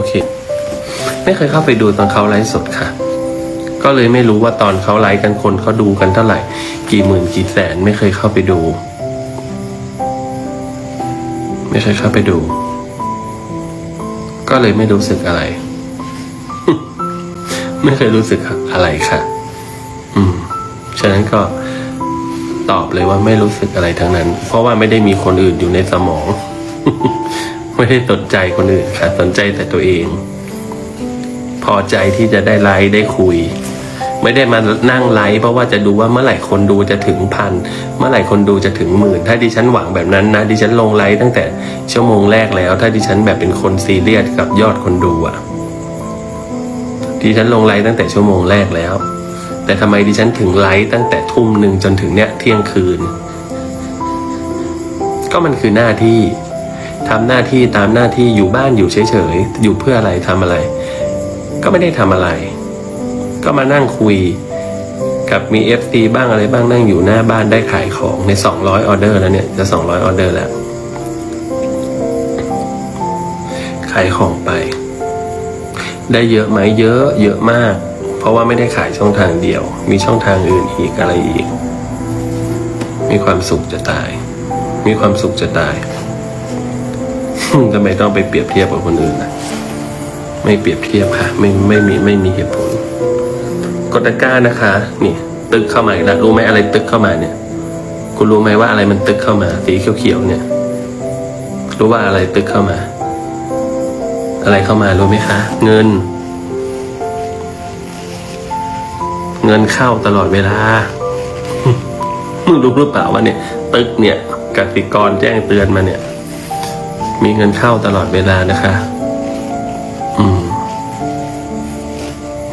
โอเค ไม่เคยเข้าไปดูตอนเขาไลฟ์สดค่ะ ก็เลยไม่รู้ว่าตอนเขาไลฟ์กันคนเขาดูกันเท่าไหร่ กี่หมื่นกี่แสนไม่เคยเข้าไปดู ไม่เคยเข้าไปดู ก็เลยไม่รู้สึกอะไร ไม่เคยรู้สึกอะไรค่ะ อืม ฉะนั้นก็ตอบเลยว่าไม่รู้สึกอะไรทั้งนั้น เพราะว่าไม่ได้มีคนอื่นอยู่ในสมอง ไม่ได้สนใจคนอื่นค่ะสนใจแต่ตัวเอง พอใจที่จะได้ไลฟ์ได้คุย ไม่ได้มานั่งไลฟ์เพราะว่าจะดูว่าเมื่อไหร่คนดูจะถึงพันเมื่อไหร่คนดูจะถึงหมื่น ถ้าดิฉันหวังแบบนั้นนะดิฉันลงไลฟ์ตั้งแต่ชั่วโมงแรกแล้ว ถ้าดิฉันแบบเป็นคนซีเรียสกับยอดคนดูอะดิฉันลงไลฟ์ตั้งแต่ชั่วโมงแรกแล้ว แต่ทำไมดิฉันถึงไลฟ์ตั้งแต่ทุ่มหนึ่งจนถึงเนี้ยเที่ยงคืน ก็มันคือหน้าที่ ทำหน้าที่ตามหน้าที่อยู่บ้านอยู่เฉยๆอยู่เพื่ออะไรทำอะไร ก็ไม่ได้ทำอะไร ก็มานั่งคุยกับมี FT บ้างอะไรบ้างนั่งอยู่หน้าบ้านได้ขายของใน 200ออเดอร์แล้วเนี่ยจะ 200ออเดอร์แล้วขายของไป ได้เยอะไหมเยอะเยอะมาก เพราะว่าไม่ได้ขายช่องทางเดียว มีช่องทางอื่นอีกอะไรอีก มีความสุขจะตาย มีความสุขจะตาย ทำไมต้องไปเปรียบเทียบกับคนอื่นนะไม่เปรียบเทียบค่ะ ไม่ไม่มีไม่มีเหตุผลกดตะก้านะคะ นี่ ตึกเข้ามาอีกแล้วรู้ไหมอะไรตึกเข้ามาเนี่ย คุณรู้ไหมว่าอะไรมันตึกเข้ามา สีเขียวๆเนี่ย รู้ว่าอะไรตึกเข้ามา อะไรเข้ามารู้ไหมคะ เงิน เงินเข้าตลอดเวลามึงรู้หรือเปล่าว่าเนี่ย ตึกเนี่ยกสิกรแจ้งเตือนมาเนี่ย มีเงินเข้าตลอดเวลานะคะ อืม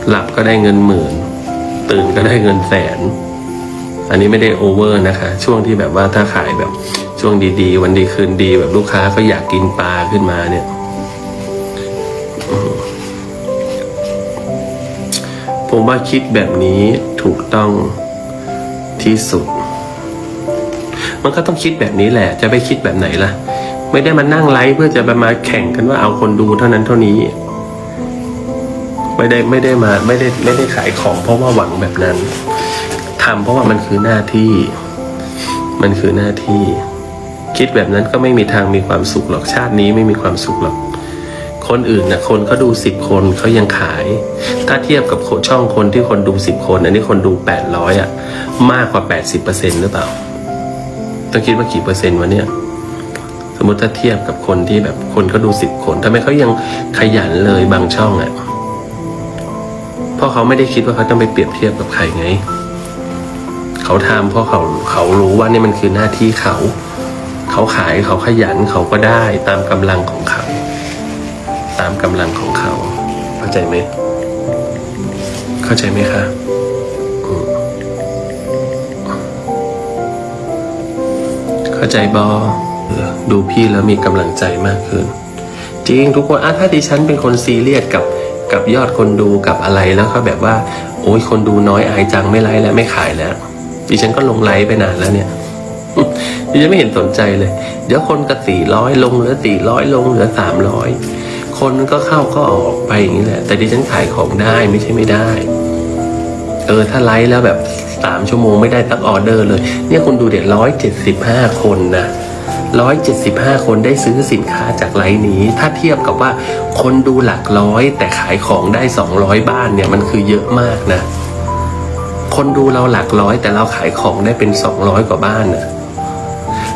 หลับก็ได้เงินหมื่น ตื่นก็ได้เงินแสน อันนี้ไม่ได้โอเวอร์นะคะ ช่วงที่แบบว่าถ้าขายแบบ ช่วงดีๆ วันดีคืนดีแบบลูกค้าก็อยากกินปลาขึ้นมาเนี่ยผมว่าคิดแบบนี้ถูกต้องที่สุด มันก็ต้องคิดแบบนี้แหละ จะไปคิดแบบไหนล่ะ ไม่ได้มานั่งไลฟ์เพื่อจะไปมาแข่งกันว่าเอาคนดูเท่านั้นเท่านี้ ไม่ได้ไม่ได้มาไม่ได้ไม่ได้ขายของ เพราะว่าหวังแบบนั้นทำเพราะว่ามันคือหน้าที่ มันคือหน้าที่ คิดแบบนั้นก็ไม่มีทางมีความสุขหรอกชาตินี้ไม่มีความสุขหรอก คนอื่นนะคนเขาดูสิบคนเขายังขาย ถ้าเทียบกับช่องคนที่คนดูสิบคน อันนี้คนดูแปดร้อยอะ มากกว่าแปดสิบเปอร์เซ็นต์หรือเปล่าต้องคิดว่ากี่เปอร์เซ็นต์วะเนี่ย สมมติถ้าเทียบกับคนที่แบบคนเขาดูสิบคนทำไมเขายังขยันเลยบางช่องอะเพราะเขาไม่ได้คิดว่าเขาต้องไปเปรียบเทียบกับใครไง เขาทำเพราะเขาเขารู้ว่านี่มันคือหน้าที่เขา เขาขายเขาขยันเขาก็ได้ตามกำลังของเขา ตามกำลังของเขาเข้าใจไหมเข้าใจไหมคะเข้าใจบอ ดูพี่แล้วมีกำลังใจมากขึ้น จริงทุกคนอะถ้าดิฉันเป็นคนซีเรียสกับกับยอดคนดูกับอะไรแล้วก็แบบว่า โอ้ยคนดูน้อยอายจังไม่ไลฟ์แล้วไม่ขายแล้ว ดิฉันก็ลงไลฟ์ไปนานแล้วเนี่ยดิฉันไม่เห็นสนใจเลย เดี๋ยวคนก็สี่ร้อยลงเหลือสี่ร้อยลงเหลือสามร้อยคนก็เข้าก็ออกไปอย่างนี้แหละ แต่ดิฉันขายของได้ไม่ใช่ไม่ได้ เออถ้าไลฟ์แล้วแบบสามชั่วโมงไม่ได้ตักออเดอร์เลย เนี่ยคุณดูเด็ดร้อยเจ็ดสิบห้าคนนะ ร้อยเจ็ดสิบห้าคนได้ซื้อสินค้าจากไลฟ์นี้ ถ้าเทียบกับว่าคนดูหลักร้อย แต่ขายของได้สองร้อยบ้านเนี่ยมันคือเยอะมากนะ คนดูเราหลักร้อย แต่เราขายของได้เป็นสองร้อยกว่าบ้านนะ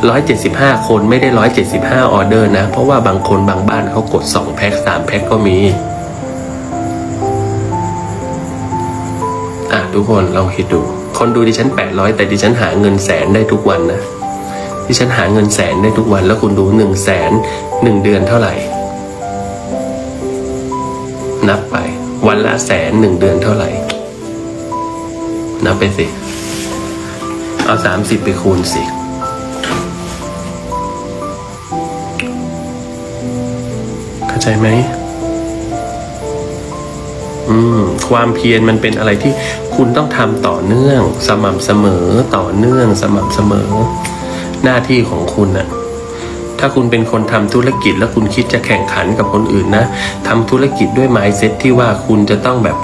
ร้อยเจ็ดสิบห้าคนไม่ได้ร้อยเจ็ดสิบห้าออเดอร์นะ เพราะว่าบางคนบางบ้านเขากดสองแพ็คสามแพ็คก็มี อะทุกคนลองคิดดู คนดูดิฉันแปดร้อยแต่ดิฉันหาเงินแสนได้ทุกวันนะ ดิฉันหาเงินแสนได้ทุกวันแล้วคุณดูหนึ่งแสนหนึ่งเดือนเท่าไหร่ นับไป วันละแสนหนึ่งเดือนเท่าไหร่ นับไปสิ เอาสามสิบไปคูณสิเข้าใจไหมอืมความเพียรมันเป็นอะไรที่คุณต้องทำต่อเนื่อง สม่ำเสมอต่อเนื่อง สม่ำเสมอ หน้าที่ของคุณน่ะถ้าคุณเป็นคนทำธุรกิจ แล้วคุณคิดจะแข่งขันกับคนอื่นนะทำธุรกิจด้วย mindset ที่ว่าคุณจะต้องแบบ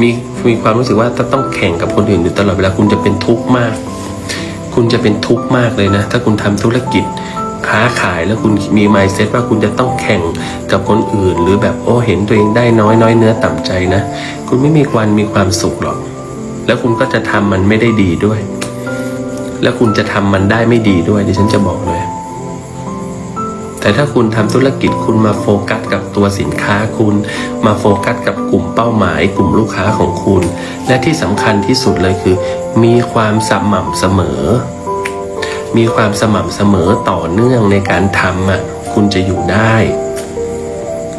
มีมีความรู้สึกว่าถ้าต้องแข่งกับคนอื่นอยู่ตลอดเวลาคุณจะเป็นทุกข์มาก คุณจะเป็นทุกข์มากเลยนะ ถ้าคุณทำธุรกิจค้าขายแล้วคุณมี mindset ว่าคุณจะต้องแข่งกับคนอื่น หรือแบบโอ้เห็นตัวเองได้น้อยน้อยเนื้อต่ำใจนะ คุณไม่มีวันมีความสุขหรอก แล้วคุณก็จะทำมันไม่ได้ดีด้วย แล้วคุณจะทำมันได้ไม่ดีด้วยดิฉันจะบอกเลย แต่ถ้าคุณทำธุรกิจคุณมาโฟกัสกับตัวสินค้าคุณ มาโฟกัสกับกลุ่มเป้าหมาย กลุ่มลูกค้าของคุณ และที่สำคัญที่สุดเลยคือ มีความสม่ำเสมอ มีความสม่ำเสมอต่อเนื่องในการทำอะคุณจะอยู่ได้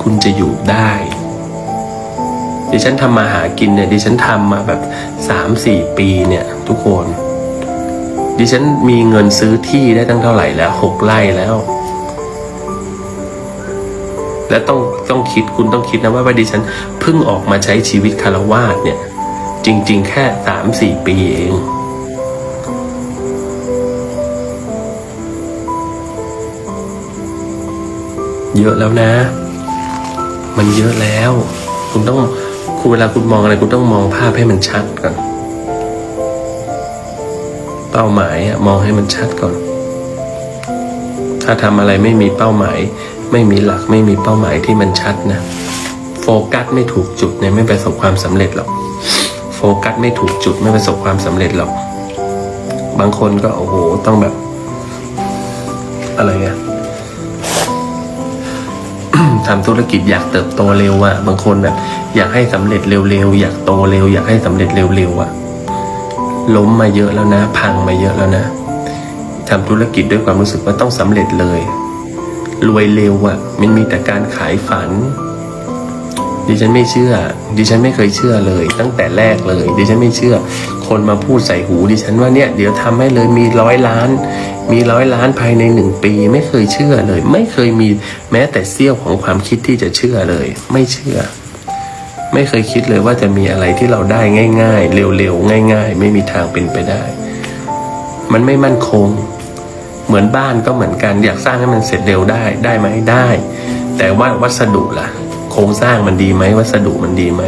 คุณจะอยู่ได้ดิฉันทำมาหากินเนี่ยดิฉันทำมาแบบสามสี่ปีเนี่ย ทุกคน ดิฉันมีเงินซื้อที่ได้ตั้งเท่าไหร่แล้วหกไร่แล้ว และต้องต้องคิดคุณต้องคิดนะว่าว่าดิฉันเพิ่งออกมาใช้ชีวิตคารวาสเนี่ย จริง ๆ แค่สามสี่ปีเองเยอะแล้วนะ มันเยอะแล้ว คุณต้อง คุณเวลาคุณมองอะไร คุณต้องมองภาพให้มันชัดก่อน เป้าหมายมองให้มันชัดก่อน ถ้าทำอะไรไม่มีเป้าหมาย ไม่มีหลักไม่มีเป้าหมายที่มันชัดนะ โฟกัสไม่ถูกจุดเนี่ยไม่ประสบความสำเร็จหรอก โฟกัสไม่ถูกจุดไม่ประสบความสำเร็จหรอก บางคนก็โอ้โหต้องแบบ อะไรอะทำธุรกิจอยากเติบโตเร็วอะบางคนแบบอยากให้สำเร็จเร็วๆอยากโตเร็ว อยากให้สำเร็จเร็วๆอะ ล้มมาเยอะแล้วนะ พังมาเยอะแล้วนะทำธุรกิจด้วยความรู้สึกว่าต้องสำเร็จเลย รวยเร็วอะ่ะ มันมีแต่การขายฝัน ดิฉันไม่เชื่อ ดิฉันไม่เคยเชื่อเลย ตั้งแต่แรกเลย ดิฉันไม่เชื่อ คนมาพูดใส่หู ดิฉันว่าเนี่ยเดี๋ยวทำให้เลยมีร้อยล้าน มีร้อยล้านภายในหนึ่งปี ไม่เคยเชื่อเลย ไม่เคยมีแม้แต่เสี้ยวของความคิดที่จะเชื่อเลย ไม่เชื่อ ไม่เคยคิดเลยว่าจะมีอะไรที่เราได้ง่าย ๆ เร็วๆง่าย ๆ ไม่มีทางเป็นไปได้ มันไม่มั่นคง เหมือนบ้านก็เหมือนกัน อยากสร้างให้มันเสร็จเร็วได้ได้ไหมได้ แต่ว่าวัสดุล่ะ โครงสร้างมันดีไหมวัสดุมันดีไหม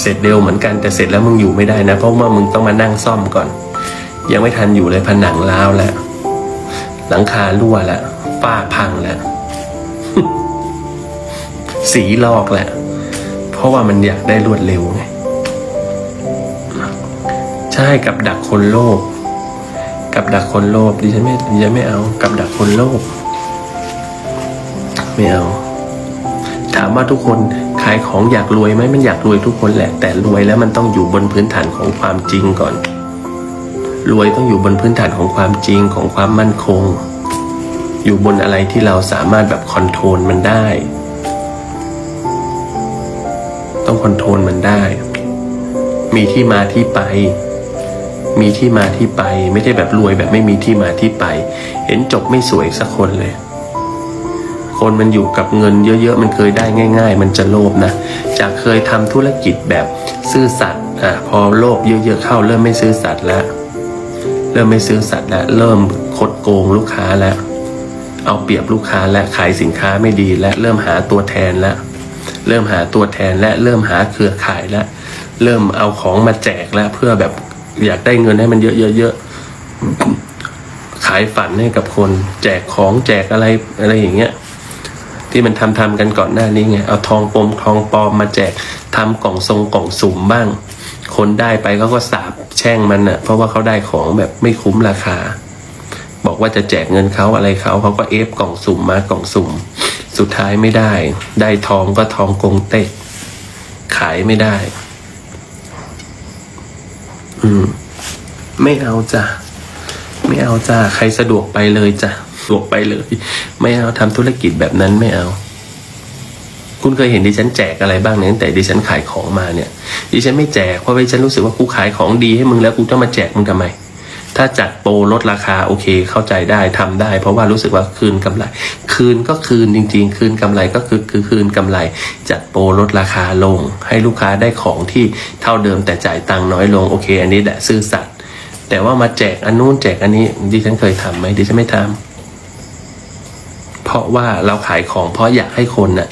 เสร็จเร็วเหมือนกันแต่เสร็จแล้วมึงอยู่ไม่ได้นะเพราะว่ามึงต้องมานั่งซ่อมก่อน ยังไม่ทันอยู่เลยผนังร้าวแล้วหลังคารั่วแล้วฝ้าพังแล้วสีลอกและเพ ราะว่ามันอยากได้รวดเร็วไงใช่กับดักคนโลภกับดักคนโลภดิฉันไม่ดิฉันไม่เอา กับดักคนโลภไม่เอา ถามว่าทุกคนขายของอยากรวยไหมมันอยากรวยทุกคนแหละ แต่รวยแล้วมันต้องอยู่บนพื้นฐานของความจริงก่อน รวยต้องอยู่บนพื้นฐานของความจริงของความมั่นคง อยู่บนอะไรที่เราสามารถแบบคอนโทรลมันได้ ต้องคอนโทรลมันได้ มีที่มาที่ไป มีที่มาที่ไป ไม่ใช่แบบรวยแบบไม่มีที่มาที่ไป เห็นจบไม่สวยสักคนเลย คนมันอยู่กับเงินเยอะๆ มันเคยได้ง่าย ๆ มันจะโลภนะ จากเคยทำธุรกิจแบบซื่อสัตย์อะพอโลภเยอะๆเข้าเริ่มไม่ซื่อสัตย์แล้วเริ่มไม่ซื่อสัตย์แล้วเริ่มคดโกงลูกค้าแล้ว เอาเปรียบลูกค้าและขายสินค้าไม่ดีและเริ่มหาตัวแทนแล้ว เริ่มหาตัวแทนและเริ่มหาเครือข่ายแล้วเริ่มเอาของมาแจกแล้วเพื่อแบบอยากได้เงินให้มันเยอะๆขายฝันให้กับคน แจกของแจกอะไรอะไรอย่างเงี้ยที่มันทำทำกันก่อนหน้านี้ไงเอาทองปมทองปลอมมาแจกทำกล่องทรงกล่องสุ่มบ้าง คนได้ไปเขาก็สาบแช่งมันอะ เพราะว่าเขาได้ของแบบไม่คุ้มราคา บอกว่าจะแจกเงินเขาอะไรเขาเขาก็เอฟกล่องสุ่มมากล่องสุ่ม สุดท้ายไม่ได้ ได้ทองก็ทองกงเต็กขายไม่ได้ อืม ไม่เอาจ้ะ ไม่เอาจ้ะ ใครสะดวกไปเลยจ้ะสะดวกไปเลย ไม่เอาทำธุรกิจแบบนั้นไม่เอา คุณเคยเห็นดิฉันแจกอะไรบ้างเนี่ยตั้งแต่ดิฉันขายของมาเนี่ย ดิฉันไม่แจกเพราะว่าดิฉันรู้สึกว่ากูขายของดีให้มึงแล้วกูต้องมาแจกมึงทำไม ถ้าจัดโปรลดราคาโอเคเข้าใจได้ทำได้ เพราะว่ารู้สึกว่าคืนกำไร คืนก็คืนจริง ๆ คืนกำไรก็คือคือคืนกำไร จัดโปรลดราคาลง ให้ลูกค้าได้ของที่เท่าเดิมแต่จ่ายตังค์น้อยลงโอเค อันนี้แหละซื่อสัตย์แต่ว่ามาแจกอันนู้นแจกอันนี้ดิฉันเคยทำไหมดิฉันไม่ทำเพราะว่าเราขายของเพราะอยากให้คนน่ะ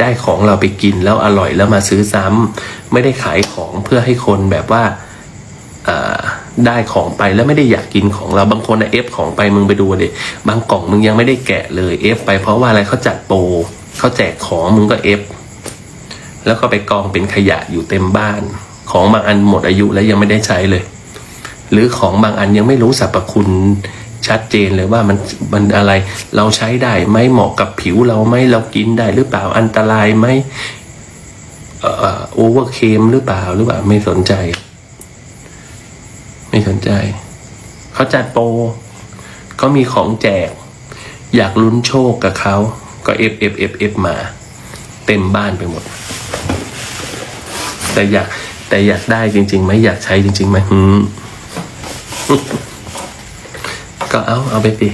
ได้ของเราไปกินแล้วอร่อยแล้วมาซื้อซ้ำไม่ได้ขายของเพื่อให้คนแบบว่าอ่า ได้ของไปแล้วไม่ได้อยากกินของเราบางคนเอฟของไปมึงไปดูเด็บางกล่องมึงยังไม่ได้แกะเลยเอฟไปเพราะว่าอะไรเขาจัดโปรเขาแจกของมึงก็เอฟแล้วก็ไปกองเป็นขยะอยู่เต็มบ้าน ของบางอันหมดอายุแล้วยังไม่ได้ใช้เลย หรือของบางอันยังไม่รู้สรรพคุณชัดเจนเลยว่ามันมันอะไรเราใช้ได้ไหมเหมาะกับผิวเราไหมเรากินได้หรือเปล่าอันตรายไหมเอ่อโอเวอร์เคมหรือเปล่าหรือเปล่าไม่สนใจ ไม่สนใจ เขาจัดโปรเขามีของแจก อยากลุ้นโชคกับเขา ก็เอฟเอฟเอฟเอฟมา เต็มบ้านไปหมด แต่อยากแต่อยากได้จริงๆไหมอยากใช้จริงๆไหมมก็เอาเอาไปสิ